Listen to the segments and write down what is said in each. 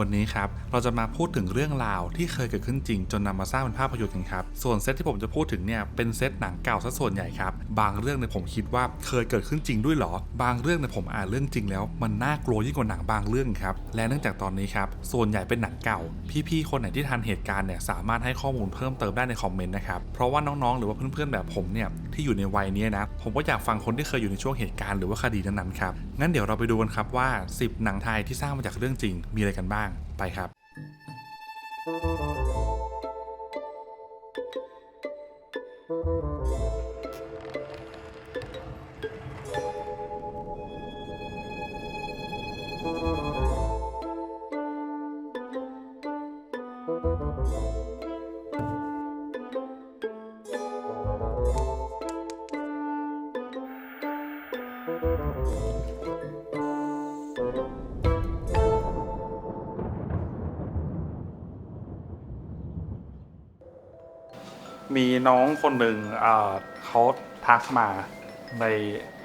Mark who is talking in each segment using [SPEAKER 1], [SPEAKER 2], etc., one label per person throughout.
[SPEAKER 1] วันนี้ครับเราจะมาพูดถึงเรื่องราวที่เคยเกิดขึ้นจริง จนนำมาสร้างเป็นภาพยนตร์กันครับ ส่วนเซตที่ผมจะพูดถึงเนี่ยเป็นเซตหนังเก่าซะส่วนใหญ่ครับ บางเรื่องเนี่ยผมคิดว่าเคยเกิดขึ้นจริงด้วยหรอ บางเรื่องเนี่ยผมอ่านเรื่องจริงแล้ว มันน่ากลัวยิ่งกว่าหนังบางเรื่องครับ และเนื่องจากตอนนี้ครับส่วนใหญ่เป็นหนังเก่า พี่ๆคนไหนที่ทันเหตุการณ์เนี่ยสามารถให้ข้อมูลเพิ่มเติมได้ในคอมเมนต์นะครับ เพราะว่าน้องๆ หรือว่าเพื่อนๆแบบผมเนี่ยที่อยู่ในวัยนี้นะ ผมก็อยากฟังคนที่เคยอยู่ในช่วงเหตุการณ์หรือว่าคดีนั้นๆครับ งั้นเดี๋ยวเราไปดูกันครับว่า 10 หนังไทยที่สร้างมาจากเรื่องจริงมีอะไรกันบ้าง ไปครับ มีน้องคนหนึ่งเขาทักมาใน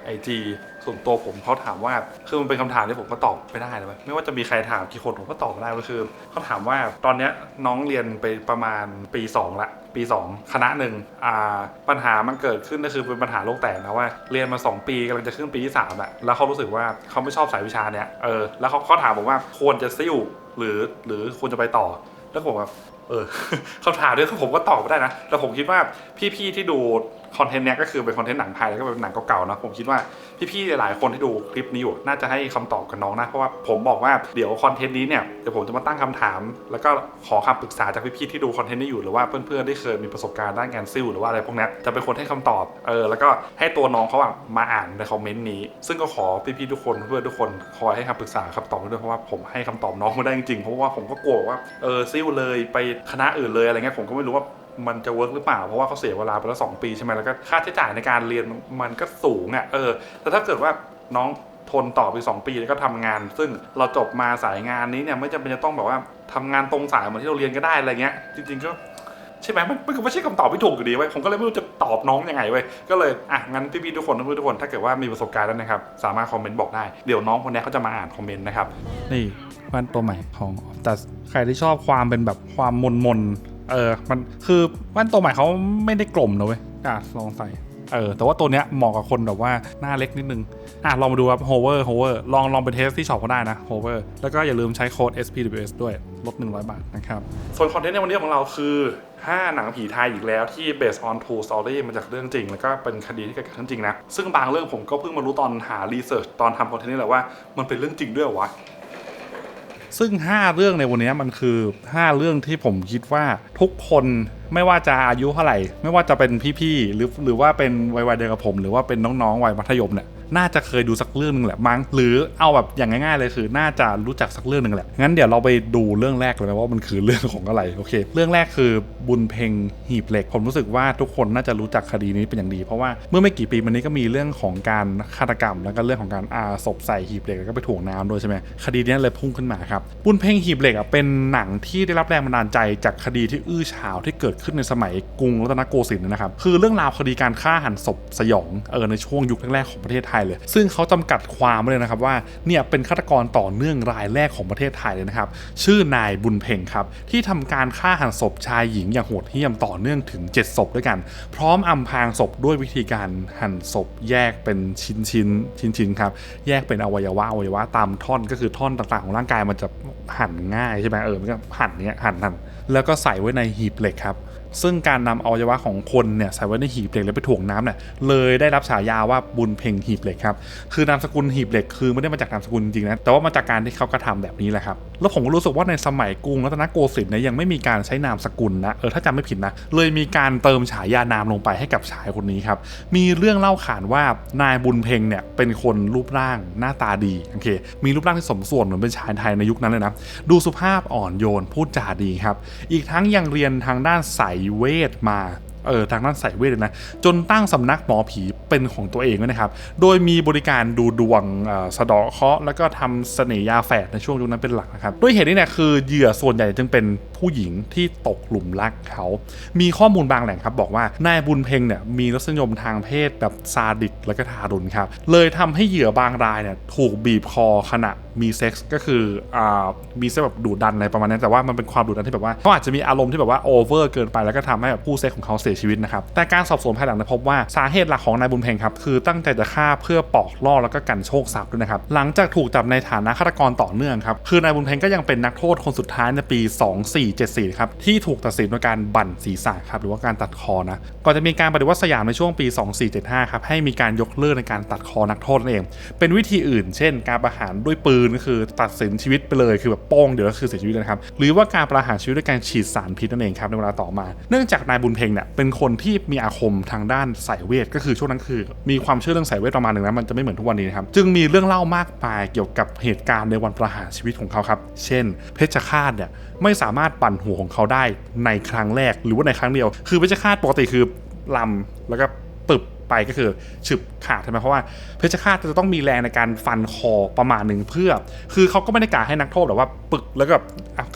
[SPEAKER 1] ไอจีส่วนตัวผมเขาถามว่าคือมันเป็นคำถามที่ผมก็ตอบไม่ได้เลยไม่ว่าจะมีใครถามกี่คนผมก็ตอบไม่ได้ก็คือเขาถามว่าตอนเนี้ยน้องเรียนไปประมาณปี2ละปี 2 คณะหนึ่งอ่าปัญหามันเกิดขึ้นก็คือเป็นปัญหาโลกแตกนะว่าเรียนมา 2 ปีกำลังจะขึ้นปีที่3ละแล้วเขารู้สึกว่าเขาไม่ชอบสายวิชาเนี้ยเออแล้วเขาเขาถามผมว่าควรจะซิ่วหรือหรือควรจะไปต่อแล้วผมแบบ เออคำถามด้วยผมก็ตอบไม่ได้นะแต่ผมคิดว่าพี่ๆที่ดู คอนเทนต์เนี้ยก็คือเป็นคอนเทนต์หนังไทยแล้วก็เป็นหนังเก่าๆนะผมคิดว่าพี่ๆหลายๆคนที่ดูคลิปนี้อยู่น่าจะให้คำตอบกับน้องนะเพราะว่าผมบอกว่าเดี๋ยวคอนเทนต์นี้เนี่ยเดี๋ยวผมจะมาตั้งคำถาม แล้วก็ขอคำปรึกษาจากพี่ๆที่ดูคอนเทนต์นี้อยู่หรือว่าเพื่อนๆที่เคยมีประสบการณ์ด้านการซิ่วหรือว่าอะไรพวกนี้จะเป็นคนให้คำตอบเออแล้วก็ให้ตัวน้องเขาอะมาอ่านในคอมเมนต์นี้ ซึ่งก็ขอพี่ๆทุกคนเพื่อนๆทุกคนคอยให้คำปรึกษาคำตอบด้วยเพราะว่าผมให้คำตอบน้องไม่ได้จริงๆเพราะว่าผมก็กลัวว่าเออซิ่วเลยไปคณะอื่นเลยอะไรเงี้ยผมก็ไม่รู้ว่า มันจะเวิร์กหรือเปล่า เพราะว่าเขาเสียเวลาไปแล้วสองปีใช่ไหมแล้วก็ค่าใช้จ่ายในการเรียนมันก็สูงอะเออแต่ถ้าเกิดว่าน้องทนต่อไปสองปีแล้วก็ทำงาน ซึ่งเราจบมาสายงานนี้เนี่ยไม่จำเป็นจะต้องแบบว่าทำงานตรงสายเหมือนที่เราเรียนก็ได้อะไรเงี้ยจริงๆก็ใช่ไหมมันมันก็ไม่ใช่คำตอบที่ถูกอยู่ดีเว้ยผมก็เลยไม่รู้จะตอบน้องยังไงเว้ยก็เลยอะงั้นพี่ๆทุกคนเพื่อนทุกคนถ้าเกิดว่ามีประสบการณ์แล้วนะครับ สามารถคอมเมนต์บอกได้เดี๋ยวน้องคนนี้เขาจะมาอ่านคอมเมนต์นะครับนี่แว่นตัวใหม่ของแต่ใครที่ชอบความเป็นแบบความมนมนๆ เออ มันคือแว่นตัวใหม่เขาไม่ได้กลมนะเว้ยอะลองใส่เออแต่ว่าตัวเนี้ยเหมาะกับคนแบบว่าหน้าเล็กนิดนึง อะ ลองมาดูครับ hover hover ลองลองไปเทสที่ช็อปก็ได้นะ hover แล้วก็อย่าลืมใช้โค้ด SPWS ด้วย ลด 100 บาทนะครับ ส่วนคอนเทนต์ในวันนี้ของเราคือ 5 หนังผีไทยอีกแล้วที่ based on true story มาจากเรื่องจริง แล้วก็เป็นคดีที่เกิดขึ้นจริงนะ ซึ่งบางเรื่องผมก็เพิ่งมารู้ตอนหารีเสิร์ชตอนทำคอนเทนต์นี่แหละว่ามันเป็นเรื่องจริงด้วยเหรอวะ ซึ่ง 5 เรื่องในวันนี้มันคือ 5 เรื่องที่ผมคิดว่าทุกคนไม่ว่าจะอายุเท่าไหร่ ไม่ว่าจะเป็นพี่ๆหรือหรือว่าเป็นวัยวัยเดียวกับผม หรือว่าเป็นน้องๆวัยมัธยมเนี่ย น่าจะเคยดูสักเรื่องหนึงแหละมั้งหรือเอาแบบอย่างง่ายๆเลยคือ น่าจะรู้จักสักเรื่องหนึ่งแหละงั้นเดี๋ยวเราไปดูเรื่องแรกเลยไหมว่ามันคือเรื่องของอะไรโอเค เรื่องแรกคือบุญเพ็งหีบเหล็ก ผมรู้สึกว่าทุกคนน่าจะรู้จักคดีนี้เป็นอย่างดีเพราะว่าเมื่อไม่กี่ปีมานี้ก็มีเรื่องของการฆาตกรรม แล้วก็เรื่องของการอาศพใส่หีบเหล็กแล้วก็ไปถ่วงน้ำด้วยใช่ไหมคดีนี้เลยพุ่งขึ้นมาครับบุญเพ็งหีบเหล็กอะเป็นหนังที่ได้รับแรงบันดาลใจจากคดีที่อื้อฉาวที่เกิดขึ้นในสมัยกรุงรัตนโกสินทร์นะครับคือเรื่องราวคดีการฆ่าหันศพสยองเออในช่วงยุคแรกๆของประเทศไทยเลย ซึ่งเขาจำกัดความไว้เลยนะครับว่าเนี่ยเป็นฆาตกรต่อเนื่องรายแรกของประเทศไทยเลยนะครับ ชื่อนายบุญเพ็งครับ ที่ทำการฆ่าหันศพชายหญิงอย่างโหดเหี้ยมต่อเนื่องถึง 7 ศพด้วยกัน พร้อมอำพรางศพด้วยวิธีการหั่นศพแยกเป็นชิ้นชิ้นชิ้นชิ้นๆครับแยกเป็นอวัยวะอวัยวะตามท่อนก็คือท่อนต่างๆ ของร่างกายมันจะหั่นง่ายใช่ไหมเออมันก็หั่นเนี้ยหั่นหั่นแล้วก็ใส่ไว้ในหีบเหล็กครับ ซึ่งการนำอวัยวะของคนเนี่ยใส่ไว้ในหีบเหล็กแล้วไปถ่วงน้ำเนี่ยเลยได้รับฉายาว่าบุญเพ็งหีบเหล็กครับคือนามสกุลหีบเหล็กคือไม่ได้มาจากนามสกุลจริงๆนะแต่ว่ามาจากการที่เขากระทำแบบนี้แหละครับแล้วผมก็รู้สึกว่าในสมัยกรุงรัตนโกสินทร์เนี่ยยังไม่มีการใช้นามสกุลนะเออถ้าจำไม่ผิดนะเลยมีการเติมฉายานามลงไปให้กับชายคนนี้ครับมีเรื่องเล่าขานว่านายบุญเพ็งเนี่ยเป็นคนรูปร่างหน้าตาดีโอเคมีรูปร่างที่สมส่วนเหมือนเป็นชายไทยในยุคนั้นเลยนะดูสุภาพอ่อนโยนพูดจาดีครับอีกทั้งยังเรียนทางด้านสายเวทมาเออทางด้านสายเวทนะจนตั้งสำนักหมอผีเป็นของตัวเองด้วยนะครับ โดยมีบริการดูดวงอ่อสะเดาะเคราะห์แล้วก็ทำเสน่ยาแฝดในช่วงยุคนั้นเป็นหลักนะครับ ด้วยเหตุนี้เนี่ยคือเหยื่อส่วนใหญ่จึงเป็นผู้หญิงที่ตกหลุมรักเขา มีข้อมูลบางแหล่งครับ บอกว่านายบุญเพ็งเนี่ยมีรสนิยมทางเพศแบบซาดิสและก็ทารุณครับเลยทำให้เหยื่อบางรายเนี่ยถูกบีบคอขณะมีเซ็กส์ก็คืออ่ามีเซ็กแบบดุดันอะไรประมาณนั้นแต่ว่ามันเป็นความดุดันที่แบบว่าเขาอาจจะมีอารมณ์ที่แบบว่าโอเวอร์เกินไปแล้วก็ทำให้แบบผู้เซ็กของเขาเสียชีวิตนะครับแต่การสอบสวนภายหลังนี่ยพบว่าสาเหตุหลักของนายบุญเพ็งครับคือตั้งใจจะฆ่าเพื่อปอกล่อแล้วก็กันโชคทรัพย์ด้วยนะครับหลังจากถูกจับในฐานะฆาตกรต่อเนื่องครับคือนายบุญเพ็งก็ยังเป็นนักโทษคนสุดท้ายในปี 2474ครับที่ถูกตัดสินด้วยการบั่นศีรษะครับหรือว่าการตัดคอนะก่อนจะมีการปฏิวัติสยามในช่วงปี 2475ครับให้มีการยกเลิกในการตัดคอนักโทษนั่นเอง เป็นวิธีอื่น เช่น การประหารด้วยปืนก็คือตัดสินชีวิตไปเลยคือแบบโป้งเดี๋ยวก็คือเสียชีวิตเลยนะครับหรือว่าการประหารชีวิตด้วยการฉีดสารพิษนั่นเองครับในเวลาต่อมา เนื่องจากนายบุญเพ็งเนี่ยเป็นคนที่มีอาคมทางด้านสายเวทก็คือช่วงนั้นคือ มีความเชื่อเรื่องสายเวทประมาณหนึ่งนะมันจะไม่เหมือนทุกวันนี้นะครับจึงมีเรื่องเล่ามากมายเกี่ยวกับเหตุการณ์ในวันประหารชีวิตของเขาครับเช่น เพชฌฆาตเนี่ยไม่สามารถปั่นหัวของเขาได้ในครั้งแรกหรือว่าในครั้งเดียว คือเพชฌฆาตปกติคือลำแล้วก็ ไปก็คือฉึบขาดใช่ไหมเพราะว่าเพชฌฆาตจะต้องมีแรงในการฟันคอประมาณหนึ่งเพื่อ คือเขาก็ไม่ได้กะให้นักโทษแบบว่าปึกแล้วก็แบ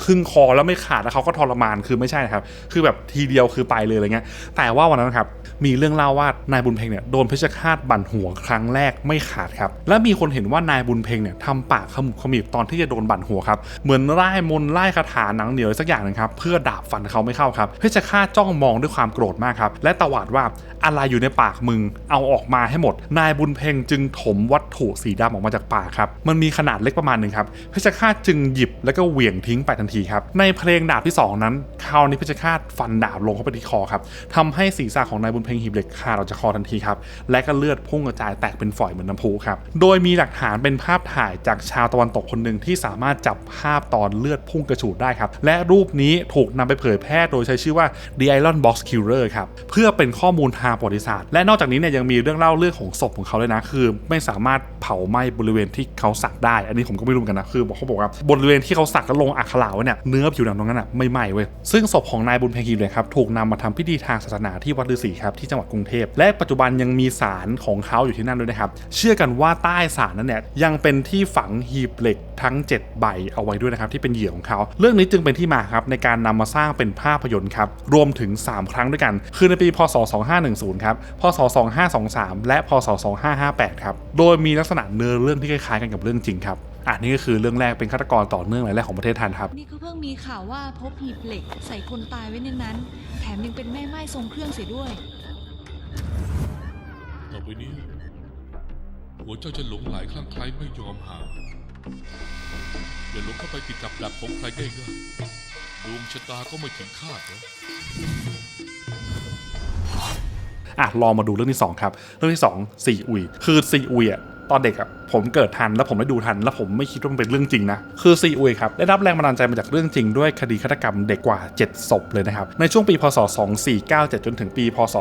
[SPEAKER 1] ครึ่งคอแล้วไม่ขาดแล้วเขาก็ทรมานคือไม่ใช่นะครับ คือแบบทีเดียวคือไปเลยอะไรเงี้ย แต่ว่าวันนั้นครับมีเรื่องเล่าว่านายบุญเพ็งเนี่ยโดนเพชฌฆาตบั่นหัวครั้งแรกไม่ขาดครับ และมีคนเห็นว่านายบุญเพ็งเนี่ยทำปากขมุบขมิบตอนที่จะโดนบั่นหัวครับ เหมือนไล่มนไล่คาถาหนังเหนียวสักอย่างนึงครับเพื่อดาบฟันเขาไม่เข้าครับเพชฌฆาตจ้องมองด้วยความโกรธมากครับและตวาดว่าอะไรอยู่ในปากมึงเอาออกมาให้หมด นายบุญเพ็งจึงถมวัตถุสีดำออกมาจากป่าครับ มันมีขนาดเล็กประมาณหนึ่งครับเพชฌฆาตจึงหยิบแล้วก็เหวี่ยงทิ้งไปทันทีครับ ในเพลงดาบที่สองนั้น คราวนี้เพชฌฆาตฟันดาบลงเข้าไปที่คอครับทำให้ศีรษะของนายบุญเพ็งหีบเหล็กขาดออกจากคอทันทีครับ และก็เลือดพุ่งกระจายแตกเป็นฝอยเหมือนน้ำพุครับ โดยมีหลักฐานเป็นภาพถ่ายจากชาวตะวันตกคนหนึ่งที่สามารถจับภาพตอนเลือดพุ่งกระฉูดได้ครับ และรูปนี้ถูกนำไปเผยแพร่โดยใช้ชื่อว่า The Iron Box Killer ครับ เพื่อเป็นข้อมูลทางประวัติศาสตร์ และนอกจากนี้เนี่ยยังมีเรื่องเล่าเรื่องของศพของเขาเลยนะ คือไม่สามารถเผาไหม้บริเวณที่เขาสักได้ อันนี้ผมก็ไม่รู้เหมือนกันนะ คือเขาบอกว่าบริเวณที่เขาสักแล้วลงอักขระไว้เนี่ยเนื้อผิวหนังตรงนั้นอะไม่ไหม้เว้ย ซึ่งศพของนายบุญเพ็งฮีเลยครับถูกนำมาทำพิธีทางศาสนาที่วัดฤาษีครับที่จังหวัดกรุงเทพ และปัจจุบันยังมีศาลของเขาอยู่ที่นั่นด้วยนะครับ เชื่อกันว่าใต้ศาลนั้นเนี่ยยังเป็นที่ฝังหีบเหล็กทั้ง 7 ใบเอาไว้ด้วยนะครับที่เป็นเหยื่อของเขา เรื่องนี้จึงเป็นที่มาครับในการนำมาสร้างเป็นภาพยนตร์ครับรวมถึง 3 ครั้งด้วยกัน คือในปีพศ2510ครับพศ2523 และพศ 2558 ครับ โดยมีลักษณะเนื้อเรื่องที่คล้ายๆกันกับเรื่องจริงครับอะนี่ก็คือเรื่องแรกเป็นฆาตกรต่อเนื่องรายแรกของประเทศไทยครับ
[SPEAKER 2] นี่ก็เพิ่งมีข่าวว่าพบหีบเหล็กใส่คนตายไว้ในนั้น แถมยังเป็นแม่ไม้ทรงเครื่องเสียด้วย
[SPEAKER 3] ต่อไปนี้ หัวเจ้าจะหลงไหลคลั่งไคล้ไม่ยอมห่างอย่าหลงเข้าไปติดกับดักของใครง่ายๆดวงชะตาก็ไม่ถึงคาดนะ
[SPEAKER 1] อะลองมาดูเรื่องที่2ครับเรื่องที่2ซีอุยคือซีอุยอะตอนเด็กอะ ผมเกิดทันแล้วผมได้ดูทัน แล้วผมไม่คิดว่ามันเป็นเรื่องจริงนะ คือซีอุยครับได้รับแรงบันดาลใจมาจากเรื่องจริงด้วยคดีฆาตกรรมเด็กกว่า 7 ศพเลยนะครับ ในช่วงปีพศ 2497 จนถึงปี พศ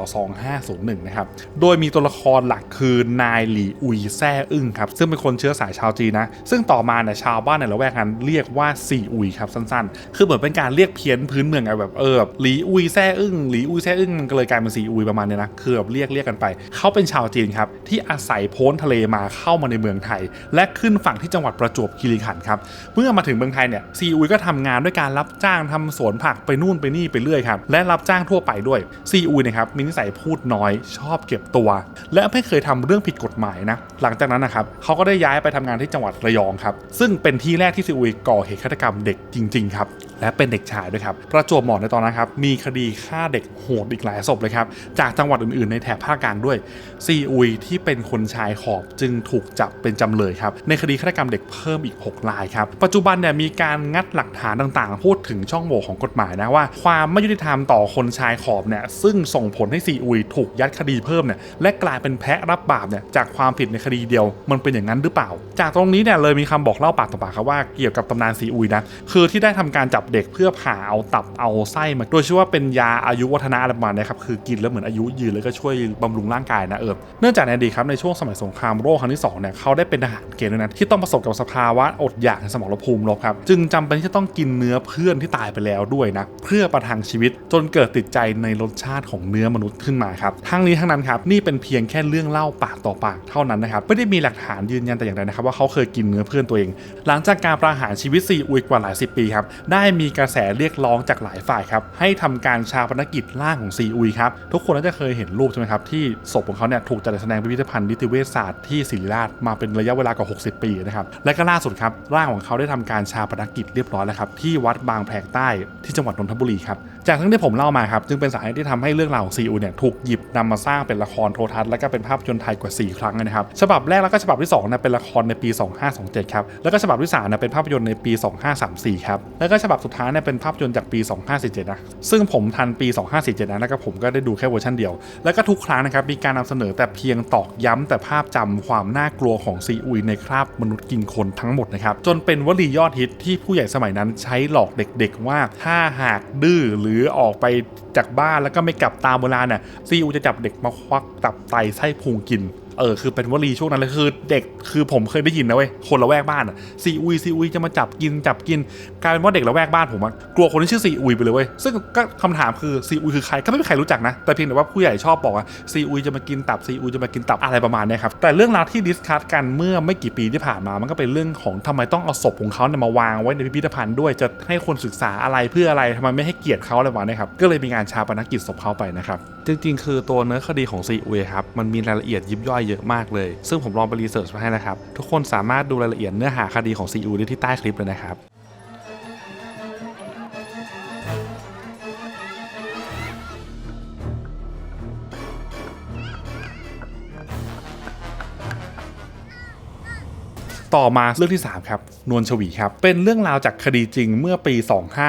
[SPEAKER 1] 2501 นะครับ โดยมีตัวละครหลักคือนายหลีอุยแซ่อึ้งครับ ซึ่งเป็นคนเชื้อสายชาวจีนนะ ซึ่งต่อมาเนี่ยชาวบ้านในละแวกนั้นเรียกว่าซีอุยครับสั้นๆ คือเหมือนเป็นการเรียกเพี้ยนพื้นเมืองไงแบบเออแบบหลีอุยแซ่อึ้งหลีอุยแซ่อึ้งมันก็เลยกลายเป็นซีอุยประมาณเนี้ยนะคือแบบเรียกเรียกกันไป เขาเป็นชาวจีนครับที่อาศัยพ้นทะเลมาเข้ามาในเมืองไทย และขึ้นฝั่งที่จังหวัดประจวบคีรีขันธ์ครับเมื่อมาถึงเมืองไทยเนี่ยซีอุยก็ทำงานด้วยการรับจ้างทำสวนผักไปนู่นไปนี่ไปเรื่อยครับและรับจ้างทั่วไปด้วยซีอุยเนะครับมีนิสัยพูดน้อยชอบเก็บตัว และไม่เคยทำเรื่องผิดกฎหมายนะหลังจากนั้นนะครับเขาก็ได้ย้ายไปทำงานที่จังหวัดระยองครับซึ่งเป็นที่แรกที่ซีอุยก่อเหตุฆาตกรรมเด็กจริงๆครับและเป็นเด็กชายด้วยครับประจวบเหมาะในตอนนั้นครับมีคดีฆ่าเด็กโหดอีกหลายศพเลยครับจากจังหวัดอื่นๆ ในแถบภาคกลางด้วยซีอุยที่เป็นคนชายขอบจึงถูกจับเป็นจำเลยครับ ในคดีฆาตกรรมเด็กเพิ่มอีก 6 รายครับ ปัจจุบันเนี่ยมีการงัดหลักฐานต่างๆ พูดถึงช่องโหว่ของกฎหมายนะว่า ความไม่ยุติธรรมต่อคนชายขอบเนี่ยซึ่งส่งผลให้ซีอุยถูกยัดคดีเพิ่มเนี่ยและกลายเป็นแพะรับบาปเนี่ยจากความผิดในคดีเดียว มันเป็นอย่างนั้นหรือเปล่า จากตรงนี้เนี่ยเลยมีคำบอกเล่าปากต่อปากครับว่าเกี่ยวกับตำนานซีอุยนะคือที่ได้ทำการจับเด็กเพื่อผ่าเอาตับเอาไส้มาโดยเชื่อว่าเป็นยาอายุวัฒนะอะไรประมาณนี้ครับคือกินแล้วเหมือนอายุยืนแล้วก็ช่วยบำรุงร่างกายนะเออเนื่องจากในอดีตครับในช่วงสมัยสงครามโลกครั้งที่สองเนี่ยเขาได้เป็นทหารเกณฑ์ด้วยนะที่ต้องประสบกับสภาวะอดอยากในสมรภูมิรบครับ จึงจำเป็นที่จะต้องกินเนื้อเพื่อนที่ตายไปแล้วด้วยนะ เพื่อประทังชีวิตจนเกิดติดใจในรสชาติของเนื้อมนุษย์ขึ้นมาครับทั้งนี้ทั้งนั้นครับนี่เป็นเพียงแค่เรื่องเล่าปากต่อปากเท่านั้นนะครับไม่ได้มีหลักฐานยืนยันแต่อย่างใดนะครับว่าเขาเคยกินเนื้อเพื่อนตัวเอง หลังจากการประหารชีวิตซีอุยกว่าหลายสิบปีครับได้มีกระแสเรียกร้องจากหลายฝ่ายครับให้ทำการชาปนกิจร่างของซีอุยครับทุกคนน่าจะเคยเห็นรูปใช่ไหมครับที่ศพของเขาเนี่ยถูกจัดแสดงพิพิธภัณฑ์นิติเวชศาสตร์ที่ศิริราชมาเป็นระยะเวลากว่า 60 ปีนะครับ และก็ล่าสุดครับร่างของเขาได้ทำการชาปนกิจเรียบร้อยแล้วครับที่วัดบางแพรกใต้ที่จังหวัดนนทบุรีครับ จากทั้งที่ผมเล่ามาครับ จึงเป็นสาเหตุที่ทำให้เรื่องราวของซีอุยเนี่ยถูกหยิบนำมาสร้างเป็นละครโทรทัศน์และก็เป็นภาพยนตร์ไทยกว่า 4 ครั้งนะครับฉบับแรกแล้วก็ฉบับที่2เนี่ยเป็นละครในปี 2527 ครับแล้วก็ฉบับที่3เนี่ยเป็นภาพยนตร์ในปี 2534 ครับแล้วก็ฉบับสุดท้ายเนี่ยเป็นภาพยนตร์จากปี 2547 นะซึ่งผมทันปี 2547นะแล้วก็ผมก็ได้ดูแค่เวอร์ชันเดียว แล้วก็ทุกครั้งนะครับมีการนำเสนอแต่เพียงตอกย้ำแต่ภาพจำความน่ากลัวของซีอุยในคราบมนุษย์กินคนทั้งหมดนะครับจนเป็นวลียอดฮิตที่ผู้ใหญ่สมัยนั้นใช้หลอกเด็ก ๆ ว่าถ้าหากดื้อหรืือออกไปจากบ้านแล้วก็ไม่กลับตามเวลาเนี่ยซีอูจะจับเด็กมาควักตับไตไส้พุงกิน เออคือเป็นวลีช่วงนั้นเลยคือเด็กคือผมเคยได้ยินนะเว้ยคนละแวกบ้านอะซีอุยซีอุยจะมาจับกินจับกินกลายเป็นว่าเด็กละแวกบ้านผมอะกลัวคนที่ชื่อซีอุยไปเลยเว้ยซึ่งก็คำถามคือซีอุยคือใครก็ไม่มีใครรู้จักนะ แต่เพียงแต่ว่าผู้ใหญ่ชอบบอกว่าซีอุยจะมากินตับซีอุยจะมากินตับอะไรประมาณเนี้ยครับแต่เรื่องราวที่ดิสคัสกันเมื่อไม่กี่ปีที่ผ่านมามันก็เป็นเรื่องของทำไมต้องเอาศพของเขาเนี่ยมาวางไว้ในพิพิธภัณฑ์ด้วยจะให้คนศึกษาอะไรเพื่ออะไรทำไมไม่ให้เกียรติเขาอะไรประมาณเนี้ยครับก็เลยมีการชาปนกิจศพเขาไปนะครับจริงๆ คือตัวเนื้อคดีของซีอุยครับมันมีรายละเอียดยิบย่อยเยอะมากเลย ซึ่งผมลองไปรีเสิร์ชมาให้นะครับ ทุกคนสามารถดูรายละเอียดเนื้อหาคดีของซีอูได้ที่ใต้คลิปเลยนะครับ ต่อมาเรื่องที่ 3 ครับ นวลชวีครับ เป็นเรื่องราวจากคดีจริงเมื่อปี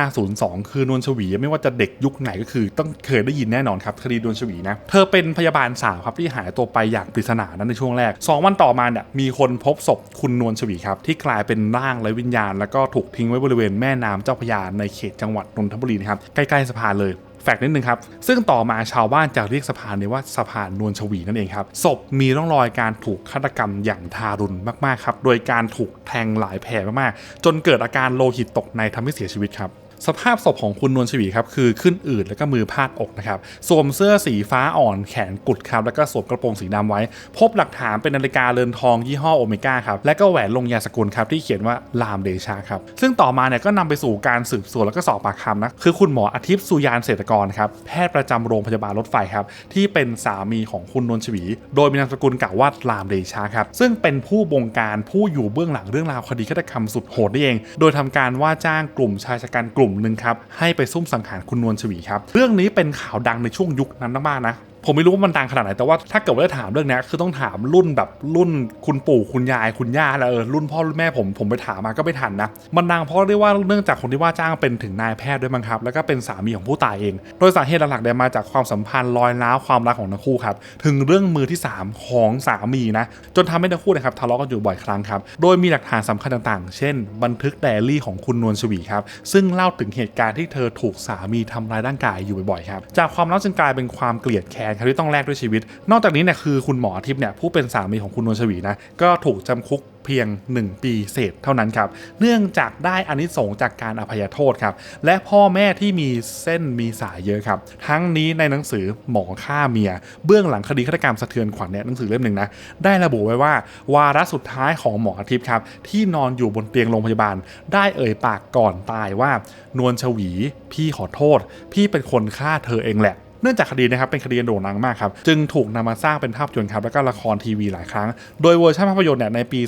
[SPEAKER 1] 2502 คือนวลชวีไม่ว่าจะเด็กยุคไหนก็คือ ต้องเคยได้ยินแน่นอนครับคดีนวลชวีนะเธอเป็นพยาบาลสาวครับที่หายตัวไปอย่างปริศนานั้นในช่วงแรก 2 วันต่อมาเนี่ยมีคนพบศพคุณนวลชวีครับที่กลายเป็นร่างไร้วิญญาณ แล้วก็ถูกทิ้งไว้บริเวณแม่น้ำเจ้าพระยาในเขตจังหวัดนนทบุรีนะครับใกล้ๆสะพานเลย แฟกต์นิดนึงครับ ซึ่งต่อมาชาวบ้านจะเรียกสะพานนี้ว่าสะพานนวลชวีนั่นเองครับศพมีร่องรอยการถูกฆาตกรรมอย่างทารุณมากๆครับโดยการถูกแทงหลายแผลมากๆ จนเกิดอาการโลหิตตกในทำให้เสียชีวิตครับ สภาพศพของคุณนวลชวีครับคือขึ้นอืดแล้วก็มือพาดอกนะครับสวมเสื้อสีฟ้าอ่อนแขนกุดครับแล้วก็สวมกระโปรงสีดำไว้ พบหลักฐานเป็นนาฬิกาเรือนทองยี่ห้อโอเมก้าครับและก็แหวนลงยาสกุลครับที่เขียนว่าลามเดชาครับซึ่งต่อมาเนี่ยก็นำไปสู่การสืบสวนแล้วก็สอบปากคำนะคือคุณหมออาทิตย์สุยานเศรษฐกรครับแพทย์ประจำโรงพยาบาลรถไฟครับที่เป็นสามีของคุณนวลชวี โดยมีนามสกุลกล่าวว่าลามเดชาครับซึ่งเป็นผู้บงการผู้อยู่เบื้องหลังเรื่องราวคดีฆาตกรรมสุดโหดนี่เอง โดยทำการว่าจ้างกลุ่มชายชะกันกลุ่มหนึ่งครับให้ไปซุ่มสังหารคุณนวลชวีครับ เรื่องนี้เป็นข่าวดังในช่วงยุคนั้นมากๆนะ ผมไม่รู้ว่ามันดังขนาดไหน แต่ว่าถ้าเกิดว่าจะถามเรื่องนี้คือต้องถามรุ่นแบบรุ่นคุณปู่คุณยายคุณย่าแล้วเออรุ่นพ่อรุ่นแม่ผมผมไปถามมาก็ไม่ทันนะ มันดังเพราะเรียกว่าเนื่องจากคนที่ว่าจ้างเป็นถึงนายแพทย์ด้วยมั้งครับ แล้วก็เป็นสามีของผู้ตายเอง โดยสาเหตุหลักๆเนี่ยมาจากความสัมพันธ์ลอยล้าวความรักของทั้งคู่ครับถึงเรื่องมือที่ 3 ของสามีนะจนทำให้ทั้งคู่นะครับทะเลาะกันอยู่บ่อยครั้งครับโดยมีหลักฐานสำคัญต่างๆ เช่น บันทึกไดอารี่ของคุณนวลชวีครับซึ่งเล่าถึงเหตุการณ์ที่เธอถูกสามีทำร้ายร่างกายอยู่บ่อยๆครับจากความรักจึงกลายเป็นความเกลียดแค้นครับที่ต้องแลกด้วยชีวิต นอกจากนี้เนี่ยคือคุณหมอทิพย์เนี่ยผู้เป็นสามีของคุณนวลชวีนะก็ถูกจำคุกเพียง 1 ปีเศษเท่านั้นครับ เนื่องจากได้อานิสงส์จากการอภัยโทษครับ และพ่อแม่ที่มีเส้นมีสายเยอะครับ ทั้งนี้ในหนังสือหมอฆ่าเมีย เบื้องหลังคดีฆาตกรรมสะเทือนขวัญเนี่ยหนังสือเล่มหนึ่งนะ ได้ระบุไว้ว่า วาระสุดท้ายของหมอทิพย์ครับ ที่นอนอยู่บนเตียงโรงพยาบาล ได้เอ่ยปากก่อนตายว่านวลชวี พี่ขอโทษ พี่เป็นคนฆ่าเธอเองแหละ เนื่องจากคดีนะครับเป็นคดีโด่งดังมากครับจึงถูกนำมาสร้างเป็นภาพยนตร์ครับแล้วก็ละครทีวีหลายครั้ง โดยเวอร์ชันภาพยนตร์เนี่ยในปี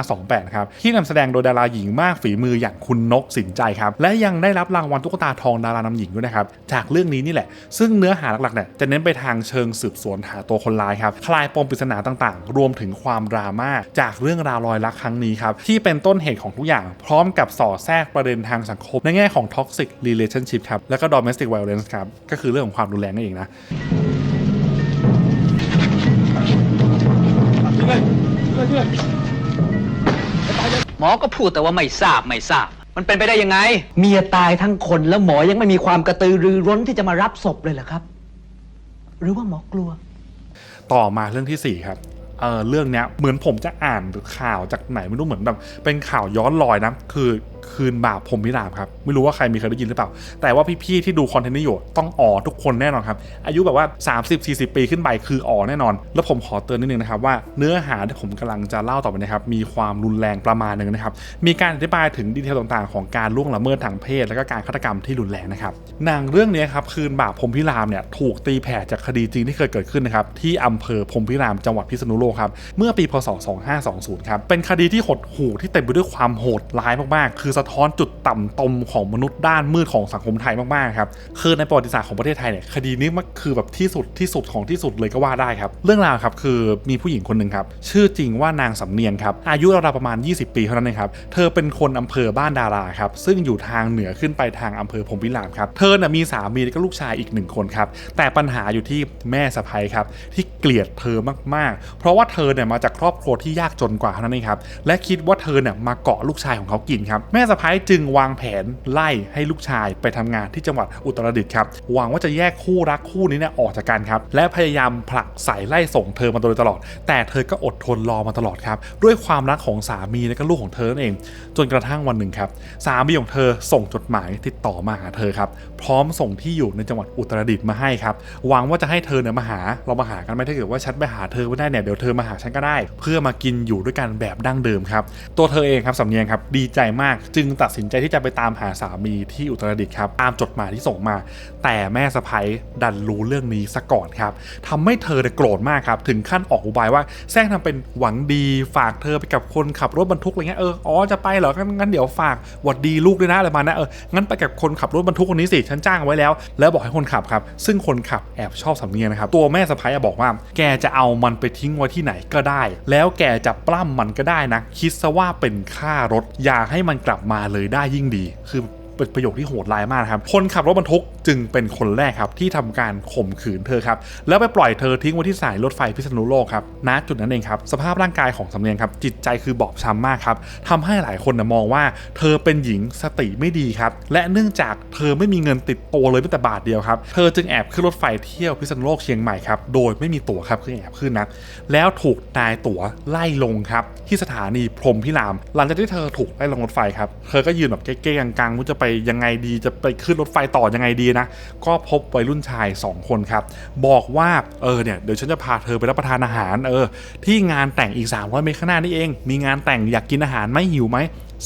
[SPEAKER 1] 2528 ครับที่นำแสดงโดยดาราหญิงมากฝีมืออย่างคุณนกสินใจครับและยังได้รับรางวัลตุ๊กตาทองดารานำหญิงด้วยนะครับจากเรื่องนี้นี่แหละ ซึ่งเนื้อหาหลักๆเนี่ยจะเน้นไปทางเชิงสืบสวนหาตัวคนร้ายครับคลายปมปริศนาต่างๆ รวมถึงความดราม่าจากเรื่องราวรอยรักครั้งนี้ครับที่เป็นต้นเหตุของทุกอย่าง พร้อมกับสอดแทรกประเด็นทางสังคมในแง่ของ toxic relationship ครับแล้วก็ domestic violence ครับก็คือเรื่องของความรุนแรงนั่นเองนะ
[SPEAKER 4] หมอก็พูดแต่ว่าไม่ทราบไม่ทราบ มันเป็นไปได้ยังไง
[SPEAKER 5] เมียตายทั้งคนแล้วหมอยังไม่มีความกระตือรือร้นที่จะมารับศพเลยเหรอครับ หรือว่าหมอกลัว
[SPEAKER 1] ต่อมาเรื่องทีสี่4 ครับเออเรื่องเนี้ยเหมือนผมจะอ่านข่าวจากไหนไม่รู้เหมือนแบบเป็นข่าวย้อนรอยนะ คือ คืนบาปผมพิรามครับ ไม่รู้ว่าใครมีเคยได้ยินหรือเปล่า แต่ว่าพี่ๆที่ดูคอนเทนต์นี้อยู่ต้องอ๋อทุกคนแน่นอนครับ อายุแบบว่า 30-40 ปีขึ้นไปคืออ๋อแน่นอน แล้วผมขอเตือนนิดนึงนะครับว่าเนื้อหาที่ผมกำลังจะเล่าต่อไปนะครับมีความรุนแรงประมาณหนึ่งนะครับมีการอธิบายถึงดีเทลต่างๆ ของการล่วงละเมิดทางเพศ และก็การฆาตกรรมที่รุนแรงนะครับหนังเรื่องนี้ครับคืนบาปพรมพิรามเนี่ยถูกตีแผ่จากคดีจริงที่เคยเกิดขึ้นนะครับที่อำเภอพรมพิรามจังหวัดพิษณุโลกครับเมื่อปีพศ 2520 ครับเป็นคดีที่หดหู่ที่เต็มไปด้วยความโหดร้ายมากๆ คือสะท้อนจุดต่ำตมของมนุษย์ด้านมืดของสังคมไทยมากๆครับคือในประวัติศาสตร์ของประเทศไทยเนี่ยคดีนี้มันคือแบบที่สุดที่สุดของที่สุดเลยก็ว่าได้ครับ เรื่องราวครับคือมีผู้หญิงคนหนึ่งครับชื่อจริงว่านางสำเนียงครับอายุราวๆประมาณ 20 ปีเท่านั้นเองครับเธอเป็นคนอำเภอบ้านดาราครับซึ่งอยู่ทางเหนือขึ้นไปทางอำเภอพรมพิรามครับเธอน่ะมีสามีและก็ลูกชายอีกหนึ่งคนครับแต่ปัญหาอยู่ที่แม่สะใภ้ครับที่เกลียดเธอมากๆ เพราะว่าเธอเนี่ยมาจากครอบครัวที่ยากจนกว่าเท่านั้นเองครับและคิดว่าเธอเนี่ยมาเกาะลูกชายของเขากินครับแม่สะใภ้จึงวางแผนไล่ให้ลูกชายไปทำงานที่จังหวัดอุตรดิตถ์ครับหวังว่าจะแยกคู่รักคู่นี้เนี่ยออกจากกันครับและพยายามผลักใส่ไล่ส่งเธอมาโดยตลอด แต่เธอก็อดทนรอมาตลอดครับด้วยความรักของสามีและก็ลูกของเธอนั่นเอง จนกระทั่งวันหนึ่งครับสามีของเธอส่งจดหมายติดต่อมาหาเธอครับพร้อมส่งที่อยู่ในจังหวัดอุตรดิตถ์มาให้ครับหวังว่าจะให้เธอเนี่ยมาหาเรามาหากันไหมถ้าเกิดว่าฉันไปหาเธอไม่ได้เนี่ยเดี๋ยวเธอมาหาฉันก็ได้ เพื่อมากินอยู่ด้วยกันแบบดั้งเดิมครับตัวเธอเองครับสำเนียงครับดีใจมากจึงตัดสินใจที่จะไปตามหาสามีที่อุตรดิตถ์ครับตามจดหมายที่ส่งมา แต่แม่สะพ้ยดันรู้เรื่องนี้ซะก่อนครับทำให้เธอเนี่ยโกรธมากครับถึงขั้นออกอุบายว่าแซงทำเป็นหวังดีฝากเธอไปกับคนขับรถบรรทุกอะไรเงี้ยเอออ๋อจะไปเหรองั้นงั้นเดี๋ยวฝากหวัดดีลูกด้วยนะอะไรประมาณนะเอองั้นไปกับคนขับรถบรรทุกคนนี้สิฉันจ้างไว้แล้ว แล้วบอกให้คนขับครับ ซึ่งคนขับแอบชอบสำเนียงนะครับตัวแม่สะพ้ายบอกว่า แกจะเอามันไปทิ้งไว้ที่ไหนก็ได้ แล้วแกจะปล้ำมันก็ได้นะ คิดซะว่าเป็นค่ารถ อย่าให้มันกลับมาเลยได้ยิ่งดี คือ เป็นประโยคที่โหดร้ายมากครับ คนขับรถบรรทุกจึงเป็นคนแรกครับที่ทำการข่มขืนเธอครับ แล้วไปปล่อยเธอทิ้งไว้ที่สายรถไฟพิษณุโลกครับ ณ จุดนั้นเองครับ สภาพร่างกายของสำเนียงครับ จิตใจคือบอบช้ำมากครับทำให้หลายคนนะมองว่า เธอเป็นหญิงสติไม่ดีครับ และเนื่องจากเธอไม่มีเงินติดตัวเลยแม้แต่บาทเดียวครับ เธอจึงแอบขึ้นรถไฟเที่ยวพิษณุโลกเชียงใหม่ครับ โดยไม่มีตั๋วครับคือแอบขึ้นนะ แล้วถูกนายตั๋วไล่ลงครับที่สถานีพรมพิราม หลังจากที่เธอถูกไล่ลงรถไฟครับ เธอก็ยืนแบบเก๊ๆกังๆว่าจะไปยังไงดีจะไปขึ้นรถไฟต่อยังไงดีนะ ก็พบวัยรุ่นชาย 2 คนครับ บอกว่าเออเนี่ยเดี๋ยวฉันจะพาเธอไปรับประทานอาหารเออที่งานแต่งอีก3 0 0เมตรข้างหน้านี่เอง มีงานแต่งอยากกินอาหารไหม่หิวไหม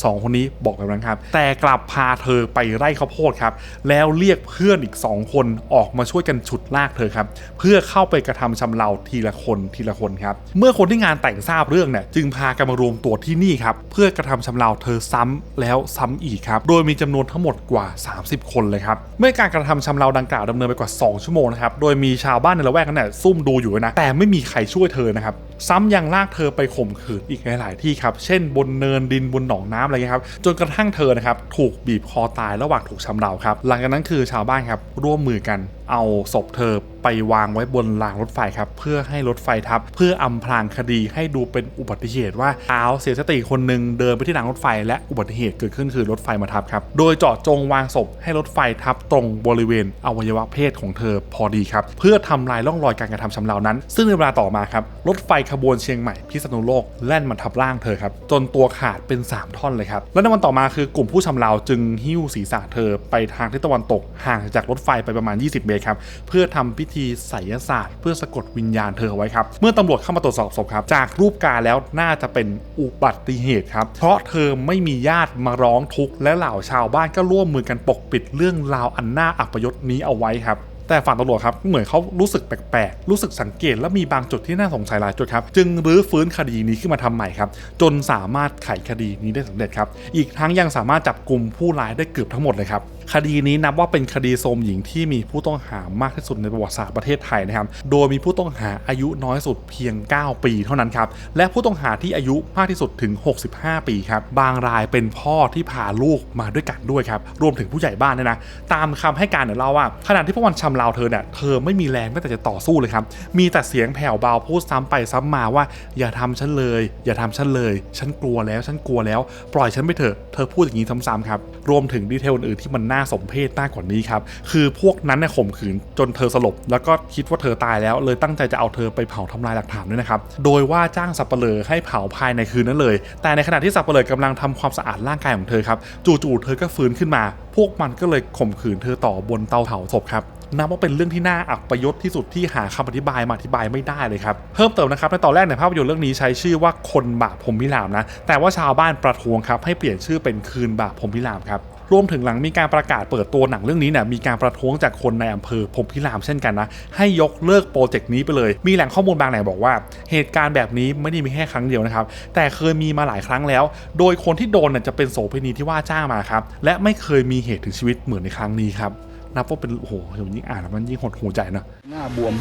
[SPEAKER 1] สองคนนี้บอกแบบนั้นครับ แต่กลับพาเธอไปไร่ข้าวโพดครับ แล้วเรียกเพื่อนอีก 2 คนออกมาช่วยกันฉุดลากเธอครับ เพื่อเข้าไปกระทำชำเราทีละคนทีละคนครับ เมื่อคนที่งานแต่งทราบเรื่องเนี่ยจึงพากันมารวมตัวที่นี่ครับ เพื่อกระทำชำเราเธอซ้ำแล้วซ้ำอีกครับ โดยมีจำนวนทั้งหมดกว่า 30 คนเลยครับ เมื่อการกระทำชำเราดังกล่าวดำเนินไปกว่า 2 ชั่วโมงนะครับ โดยมีชาวบ้านในละแวกนั้นเนี่ยซุ่มดูอยู่นะ แต่ไม่มีใครช่วยเธอนะครับ ซ้ำยังลากเธอไปข่มขืนอีกหลาย ๆ ที่ครับ เช่น บนเนินดินบนหนองน้ำอะไรเงี้ยครับจนกระทั่งเธอนะครับถูกบีบคอตายระหว่างถูกชำเราครับหลังจากนั้นคือชาวบ้านครับร่วมมือกันเอาศพเธอไปวางไว้บนรางรถไฟครับเพื่อให้รถไฟทับ เพื่ออำพรางคดีให้ดูเป็นอุบัติเหตุว่าเท้าเสียสติคนหนึ่งเดินไปที่รางรถไฟและอุบัติเหตุเกิดขึ้นคือรถไฟมาทับครับโดยเจาะจงวางศพให้รถไฟทับตรงบริเวณอวัยวะเพศของเธอพอดีครับเพื่อทำลายร่องรอยการกระทำชำเรานั้น ซึ่งในเวลาต่อมาครับรถไฟขบวนเชียงใหม่พิษณุโลกแล่นมาทับร่างเธอครับจนตัวขาดเป็น 3 ท่อนเลยครับและในวันต่อมาคือกลุ่มผู้ชำเราจึงหิ้วศีรษะเธอไปทางทิศตะวันตกห่างจากรถไฟไปประมาณ 20 เมตรครับเพื่อทำพิธีไสยศาสตร์เพื่อสะกดวิญญาณเธอไว้ครับเมื่อตำรวจเข้ามาตรวจสอบศพครับจากรูปการแล้วน่าจะเป็นอุบัติเหตุครับเพราะเธอไม่มีญาติมาร้องทุกข์และเหล่าชาวบ้านก็ร่วมมือกันปกปิดเรื่องราวอันน่าอัปยศนี้เอาไว้ครับ แต่ฝั่งตำรวจครับเหมือนเขารู้สึกแปลกๆ รู้สึกสังเกตและมีบางจุดที่น่าสงสัยหลายจุดครับจึงรื้อฟื้นคดีนี้ขึ้นมาทำใหม่ครับจนสามารถไขคดีนี้ได้สำเร็จครับอีกทั้งยังสามารถจับกลุ่มผู้ร้ายได้เกือบทั้งหมดเลยครับคดีนี้นับว่าเป็นคดีโทมหญิงที่มีผู้ต้องหามากที่สุดในประวัติศาสตร์ประเทศไทยนะครับ โดยมีผู้ต้องหาอายุน้อยสุดเพียง 9 ปีเท่านั้นครับ และผู้ต้องหาที่อายุมากที่สุดถึง 65 ปีครับ บางรายเป็นพ่อที่พาลูกมาด้วยกันด้วยครับ รวมถึงผู้ใหญ่บ้านด้วยนะ ตามคำให้การเนี่ยเล่าว่าขณะที่พวกมันชำเราเธอเนี่ยเธอไม่มีแรงแม้แต่จะต่อสู้เลยครับ มีแต่เสียงแผ่วเบาพูดซ้ำไปซ้ำมาว่า อย่าทำฉันเลย อย่าทำฉันเลย ฉันกลัวแล้ว ฉันกลัวแล้ว ปล่อยฉันไปเถอะ เธอพูดอย่างนี้ซ้ำๆครับ รวมถึงดีเทลอื่นๆที่มันน่าสมเพชมากกว่านี้ครับ คือพวกนั้นเนี่ยข่มขืนจนเธอสลบ แล้วก็คิดว่าเธอตายแล้วเลยตั้งใจจะเอาเธอไปเผาทำลายหลักฐานด้วยนะครับ โดยว่าจ้างสับปะเลอให้เผาภายในคืนนั้นเลย แต่ในขณะที่สับปะเลอกำลังทำความสะอาดร่างกายของเธอครับ จู่ๆเธอก็ฟื้นขึ้นมา พวกมันก็เลยข่มขืนเธอต่อบนเตาเผาศพครับนับว่าเป็นเรื่องที่น่าอับประยศที่สุดที่หาคำอธิบายมาอธิบายไม่ได้เลยครับ เพิ่มเติมนะครับในตอนแรกในภาพยนตร์เรื่องนี้ใช้ชื่อว่าคนบาปพรมพิรามนะ แต่ว่าชาวบ้านประท้วงครับให้เปลี่ยนชื่อเป็นคืนบาปพรมพิรามครับ รวมถึงหลังมีการประกาศเปิดตัวหนังเรื่องนี้เนี่ยมีการประท้วงจากคนในอำเภอพรมพิรามเช่นกันนะ ให้ยกเลิกโปรเจกต์นี้ไปเลย มีแหล่งข้อมูลบางแหล่งบอกว่า เหตุการณ์แบบนี้ไม่ได้มีแค่ครั้งเดียวนะครับ แต่เคยมีมาหลายครั้งแล้ว โดยคนที่โดนเนี่ยจะเป็นโสเภณีที่ว่าจ้างมาครับ และไม่เคยมีเหตุถึงชีวิตเหมือนในครั้งนี้ครับ นับว่าเป็นโอ้โหยิ่งอ่านแล้วมันยิ่งหดหูใจนะ
[SPEAKER 6] หน้าบวม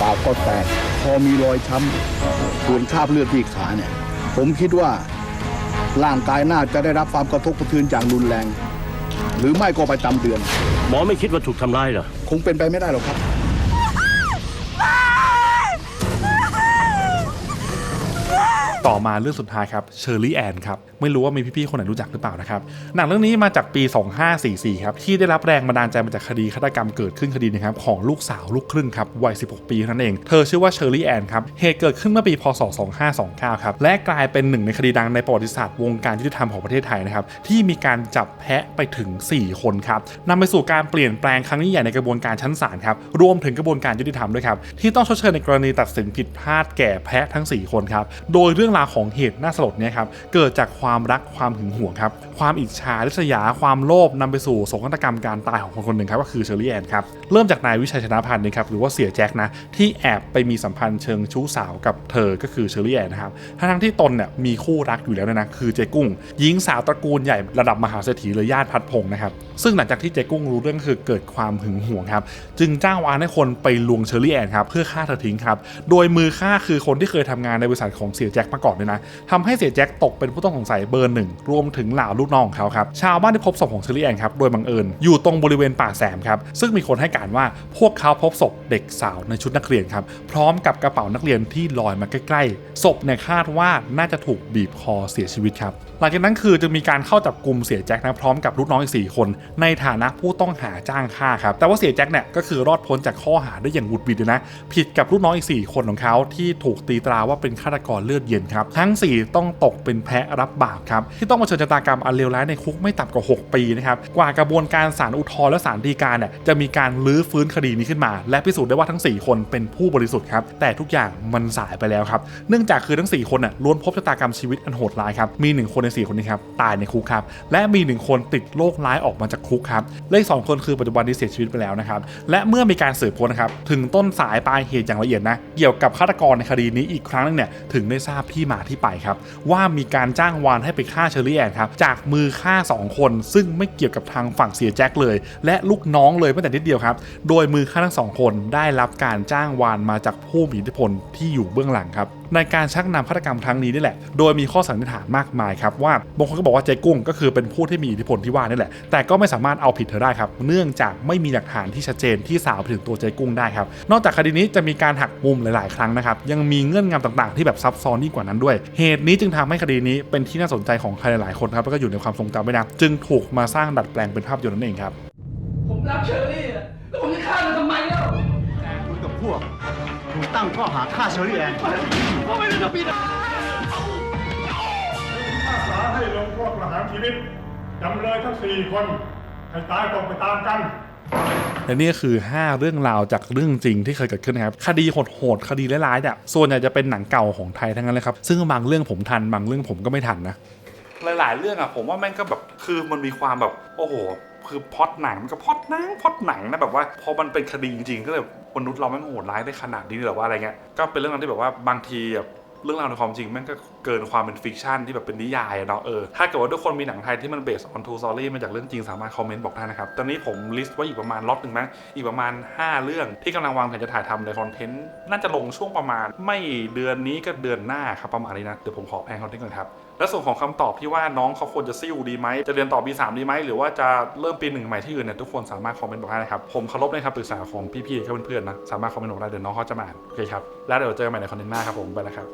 [SPEAKER 6] ปากก็แตกพอมีรอยช้ำส่วนคราบเลือดที่ขาเนี่ย ผมคิดว่า ร่างกายน่าจะได้รับความกระทบกระเทือนอย่างรุนแรง หรือไม่ก็ไปตามเดือน
[SPEAKER 7] หมอไม่คิดว่าถูกทำร้ายเหรอ
[SPEAKER 6] คงเป็นไปไม่ได้หรอกครับ
[SPEAKER 1] ต่อมาเรื่องสุดท้ายครับเชอร์รี่แอนครับไม่รู้ว่ามีพี่ๆคนไหนรู้จักหรือเปล่านะครับหนังเรื่องนี้มาจากปี 2544ครับที่ได้รับแรงบันดาลใจมาจากคดีฆาตกรรมเกิดขึ้นคดีนะครับของลูกสาวลูกครึ่งครับวัย 16 ปีเท่านั้นเอง เธอชื่อว่าเชอร์รี่แอนครับเหตุเกิดขึ้นเมื่อปีพศ 2529 ครับและกลายเป็นหนึ่งในคดีดังในประวัติศาสตร์วงการยุติธรรมของประเทศไทยนะครับที่มีการจับแพะไปถึง 4 คนครับนำไปสู่การเปลี่ยนแปลงครั้งยิ่งใหญ่ในกระบวนการชั้นศาลครับรวมถึงกระบวนการยุติธรรมด้วยครับที่ต้องชดเชยในกรณีตัดสินผิดพลาดแก่แพะทั้ง 4 คนครับโดยเรื่องราวของเหตุน่าสลดเนี่ยครับเกิดจากความรักความหึงหวงครับความอิจฉาริษยาความโลภนำไปสู่โศกนาฏกรรมการตายของคนคนหนึ่งครับก็คือเชอรี่แอนครับเริ่มจากนายวิชัยชนะพันธ์นะครับหรือว่าเสียแจ็คนะที่แอบไปมีสัมพันธ์เชิงชู้สาวกับเธอก็คือเชอรี่แอนนะครับทั้งที่ตนเนี่ยมีคู่รักอยู่แล้วนะคือเจกุ้งหญิงสาวตระกูลใหญ่ระดับมหาเศรษฐีเลยญาติพัดพงศ์นะครับซึ่งหลังจากที่เจกุ้งรู้เรื่องคือเกิดความหึงหวงครับจึงจ้างวานให้คนไปลวงเชอรี่แอนครับเพื่อฆ่าเธอทิ้งครับโดยมือฆ่าคือคนที่เคยทำงานในบริษัทของเสียแจ็คมาก่อนด้วยนะทำให้เสียแจ็คตกเป็นผู้ต้องสงสัยเบอร์หนึ่งรวมถึงเหล่าลูกน้องของเขาครับชาวบ้านที่พบศพของเชอรี่แอนครับโดยบังเอิญอยู่ตรงบริเวณป่าแสมครับซึ่งมีคนให้การว่าพวกเขาพบศพเด็กสาวในชุดนักเรียนครับพร้อมกับกระเป๋านักเรียนที่ลอยมาใกล้ๆศพเนี่ยคาดว่าน่าจะถูกบีบคอเสียชีวิตครับหลังจากนั้นคือจะมีการเข้าจับกลุ่มเสียแจ็คนะพร้อมกับลูกน้องอีก 4 คน ในฐานะผู้ต้องหาจ้างฆ่าครับ แต่ว่าเสียแจ็คเนี่ยก็คือรอดพ้นจากข้อหาได้อย่างหวุดหวิดเลยนะ ผิดกับลูกน้องอีก 4 คนของเขาที่ถูกตีตราว่าเป็นฆาตกรเลือดเย็นครับ ทั้ง 4 ต้องตกเป็นแพะรับบาปครับ ที่ต้องมาเผชิญชะตากรรมอันเลวร้ายในคุกไม่ต่ำกว่า 6 ปีนะครับ กว่ากระบวนการศาลอุทธรณ์และศาลฎีกาเนี่ยจะมีการลื้อฟื้นคดีนี้ขึ้นมา และพิสูจน์ได้ว่าทั้ง 4 คนเป็นผู้บริสุทธิ์ครับ แต่ทุกอย่างมันสายไปแล้วครับ เนื่องจากคือทั้ง 4 คนน่ะล้วนพบชะตากรรมชีวิตอันโหดร้ายครับ มี1คนใน4 คนนี้ครับตายในคุกครับและมี 1 คนติดโรคร้ายออกมาจากคุกครับและอีกสองคนคือปัจจุบันนี้เสียชีวิตไปแล้วนะครับและเมื่อมีการสืบค้นนะครับถึงต้นสายปลายเหตุอย่างละเอียดนะเกี่ยวกับฆาตกรในคดีนี้อีกครั้งนึงเนี่ยถึงได้ทราบที่มาที่ไปครับว่ามีการจ้างวานให้ไปฆ่าเชอรี่แอนครับจากมือฆ่า 2 คน ซึ่งไม่เกี่ยวกับทางฝั่งเสียแจ็คเลย และลูกน้องเลยแม้แต่นิดเดียวครับโดยมือฆ่าทั้งสองคนได้รับการจ้างวานมาจากผู้มีอิทธิพลที่อยู่เบื้องหลังครับในการชักนำฆาตกรรมครั้งนี้นี่แหละ โดยมีข้อสันนิษฐานมากมายครับว่าบางคนก็บอกว่าเจกุ้งก็คือเป็นผู้ที่มีอิทธิพลที่ว่านี่แหละ แต่ก็ไม่สามารถเอาผิดเธอได้ครับ เนื่องจากไม่มีหลักฐานที่ชัดเจนที่สาวไปถึงตัวเจกุ้งได้ครับ นอกจากคดีนี้จะมีการหักมุมหลาย ๆ ครั้งนะครับ ยังมีเงื่อนงำต่าง ๆ ที่แบบซับซ้อนยิ่งกว่านั้นด้วย เหตุนี้จึงทำให้คดีนี้เป็นที่น่าสนใจของใครหลาย ๆ คนครับแล้วก็อยู่ในความทรงจำไว้นะจึงถูกมาสร้างดัดแปลงเป็นภาพยนตร์นั่นเองครับ
[SPEAKER 4] ผมรักเชอรี่อะแล้วผมจะฆ่ามันทำไมเล่า
[SPEAKER 7] คุณกับพวก ถูกตั้งข้อหาฆ่าเชอรี่แอน
[SPEAKER 4] เพราะไม่ได้ทำผิดอะ
[SPEAKER 8] สาให้ลงโทษประหารชีวิตจำเลยทั้งสี่คนให้ตายตกไปตามกัน
[SPEAKER 1] และนี่ก็คือ 5 เรื่องราวจากเรื่องจริงที่เคยเกิดขึ้นนะครับ คดีโหดๆคดีร้ายๆเนี่ยส่วนใหญ่จะเป็นหนังเก่าของไทยทั้งนั้นเลยครับ ซึ่งบางเรื่องผมทัน บางเรื่องผมก็ไม่ทันนะ
[SPEAKER 9] หลายๆ เรื่องอะผมว่าแม่งก็แบบคือมันมีความแบบ โอ้โห คือพอดหนังมันก็พอดหนังพอดหนังนะแบบว่าพอมันเป็นคดีจริงๆก็เลยมนุษย์เราแม่งโหดร้ายได้ขนาดนี้หรอว่าอะไรเงี้ยก็เป็นเรื่องที่แบบว่าบางทีแบบเรื่องราวในความจริงม่งก็เกินความเป็นฟิกชันที่แบบเป็นนิยายเนาะเออถ้าเกิดว่าทุกคนมีหนังไทยที่มันเบสออนทูสอรี่มาจากเรื่องจริงสามารถคอมเมนต์บอกได้นะครับ ตอนนี้ผมลิสต์ไว้อีกประมาณล็อตหนึ่งมั้งอีกประมาณ 5 เรื่องที่กำลังวางแผนจะถ่ายทำในคอนเทนต์น่าจะลงช่วงประมาณ ไม่เดือนนี้ก็เดือนหน้าครับประมาณนี้นะเดี๋ยวผมขอแพงคอนเทนต์ก่อนครับ และส่วนของคำตอบที่ว่าน้องเขาควรจะซิ่วดีไหมจะเรียนต่อปี3ดีไหมหรือว่าจะเริ่มปีหนึ่งใหม่ที่อื่นเนี่ยทุกคนสามารถคอมเมนต์บอกได้นะครับผมเคารพในคำปรึกษาของพี่ๆกับเพื่อนๆนะสามารถคอมเมนต์บอกได้เดี๋ยวน้องเขาจะมาอ่านโอเคครับแล้วเดี๋ยวเจอกันใหม่ในคอนเทนต์หน้าครับผมไปแล้วครับ